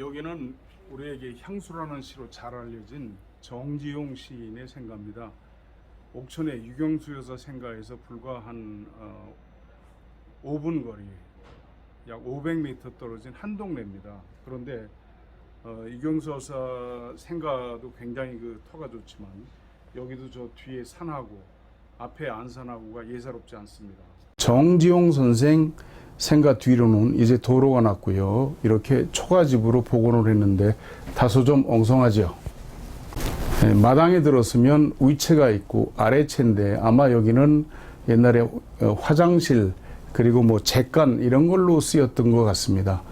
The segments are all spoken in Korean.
여기는 우리에게 향수라는 시로 잘 알려진 정지용 시인의 생가입니다. 옥천의 유경수 여사 생가에서 불과 한 어, 5분 거리, 약 500m 떨어진 한 동네입니다. 그런데 어, 유경수 여사 생가도 굉장히 그 터가 좋지만 여기도 저 뒤에 산하고 앞에 안산하고가 예사롭지 않습니다. 정지용 선생 생가 뒤로는 이제 도로가 났고요. 이렇게 초가집으로 복원을 했는데 다소 좀 엉성하죠. 네, 마당에 들었으면 위채가 있고 아래채인데 아마 여기는 옛날에 어, 화장실 그리고 뭐 객간 이런 걸로 쓰였던 것 같습니다.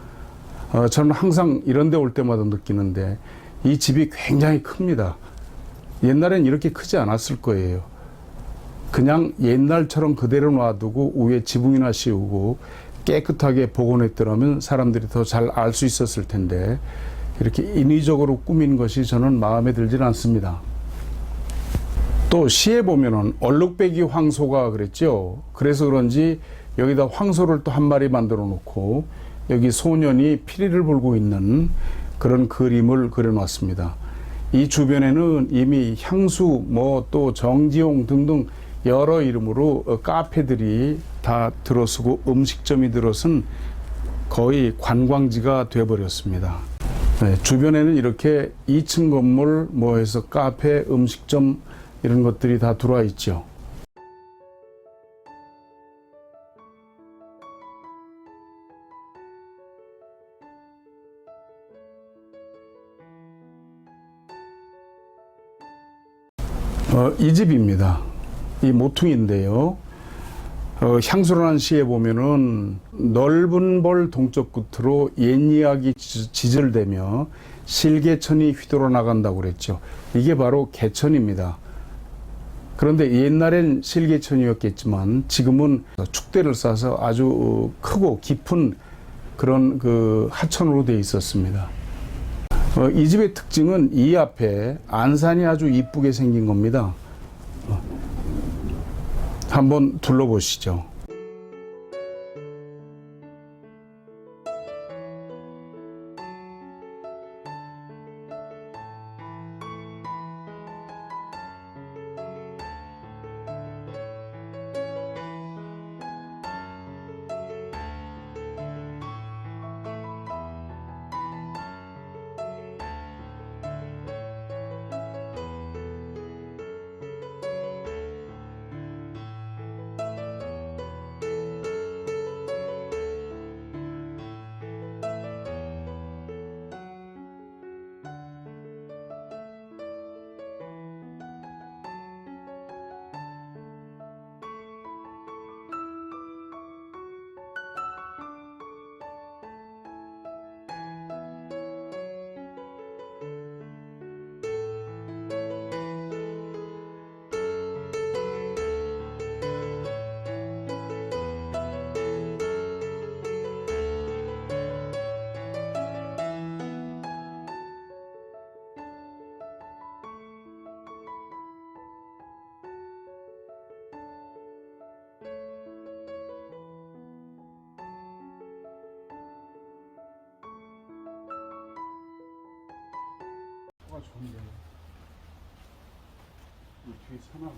어, 저는 항상 이런 데 올 때마다 느끼는데 이 집이 굉장히 큽니다. 옛날엔 이렇게 크지 않았을 거예요. 그냥 옛날처럼 그대로 놔두고 위에 지붕이나 씌우고 깨끗하게 복원했더라면 사람들이 더 잘 알 수 있었을 텐데 이렇게 인위적으로 꾸민 것이 저는 마음에 들질 않습니다. 또 시에 보면은 얼룩배기 황소가 그랬죠. 그래서 그런지 여기다 황소를 또 한 마리 만들어 놓고 여기 소년이 피리를 불고 있는 그런 그림을 그려놨습니다. 이 주변에는 이미 향수, 뭐 또 정지용 등등 여러 이름으로 어, 카페들이 다 들어서고 음식점이 들어선 거의 관광지가 돼버렸습니다. 네, 주변에는 이렇게 2층 건물 뭐 해서 카페, 음식점 이런 것들이 다 들어와 있죠. 어, 이 집입니다. 이 모퉁인데요. 어, 향수라는 시에 보면은 넓은 벌 동쪽 끝으로 옛 이야기 지- 지절되며 실개천이 휘돌아 나간다고 그랬죠. 이게 바로 개천입니다. 그런데 옛날엔 실개천이었겠지만 지금은 축대를 싸서 아주 어, 크고 깊은 그런 그 하천으로 되어 있었습니다. 어, 이 집의 특징은 이 앞에 안산이 아주 이쁘게 생긴 겁니다. 어, 한번 둘러보시죠. 좋은데. 이 뒤에 산하고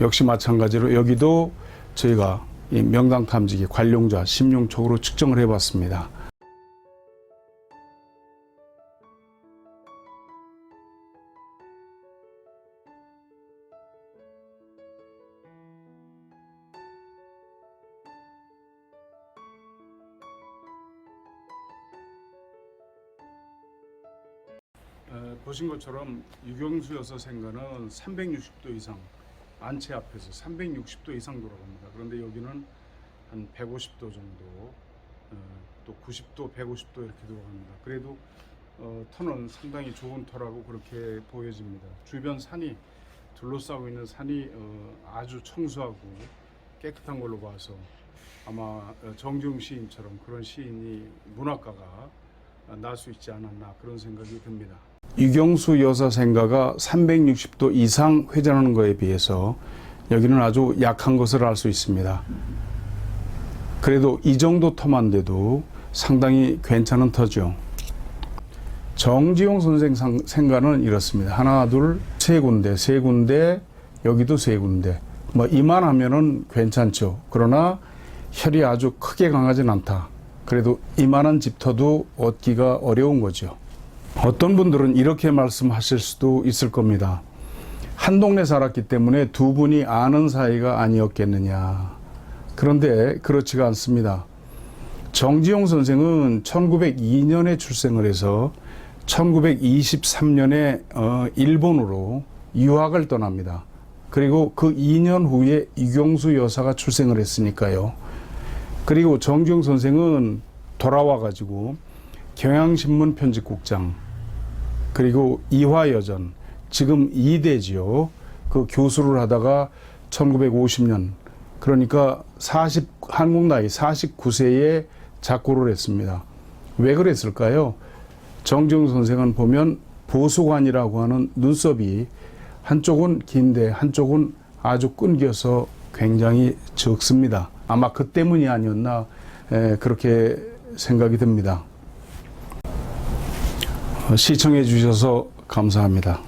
역시 마찬가지로 여기도 저희가 이 명당 탐지기 관룡자 심용촉으로 측정을 해봤습니다. 에, 보신 것처럼 유경수 여사 생가는 360도 이상 안채 앞에서 360도 이상 돌아갑니다. 그런데 여기는 한 150도 정도, 어, 또 90도, 150도 이렇게 돌아갑니다. 그래도 어, 터는 상당히 좋은 터라고 그렇게 보여집니다. 주변 산이 둘러싸고 있는 산이 어, 아주 청수하고 깨끗한 걸로 봐서 아마 어, 정중 시인처럼 그런 시인이 문학가가 날 수 있지 않았나 그런 생각이 듭니다. 유경수 여사 생가가 360도 이상 회전하는 것에 비해서 여기는 아주 약한 것을 알 수 있습니다. 그래도 이 정도 터만 돼도 상당히 괜찮은 터죠. 정지용 선생 상- 생가는 이렇습니다. 하나, 둘, 세 군데, 세 군데, 여기도 세 군데. 뭐 이만하면은 괜찮죠. 그러나 혈이 아주 크게 강하진 않다. 그래도 이만한 집터도 얻기가 어려운 거죠. 어떤 분들은 이렇게 말씀하실 수도 있을 겁니다. 한 동네 살았기 때문에 두 분이 아는 사이가 아니었겠느냐. 그런데 그렇지가 않습니다. 정지용 선생은 1902년에 출생을 해서 1923년에 어, 일본으로 유학을 떠납니다. 그리고 그 2년 후에 이경수 여사가 출생을 했으니까요. 그리고 정지용 선생은 돌아와 가지고 경향신문 편집국장 그리고 이화여전 지금 이대지요. 그 교수를 하다가 1950년 그러니까 40 한국 나이 49세에 작고를 했습니다. 왜 그랬을까요? 정지용 선생은 보면 보수관이라고 하는 눈썹이 한쪽은 긴데 한쪽은 아주 끊겨서 굉장히 적습니다. 아마 그 때문이 아니었나 에, 그렇게 생각이 듭니다. 어, 시청해 주셔서 감사합니다.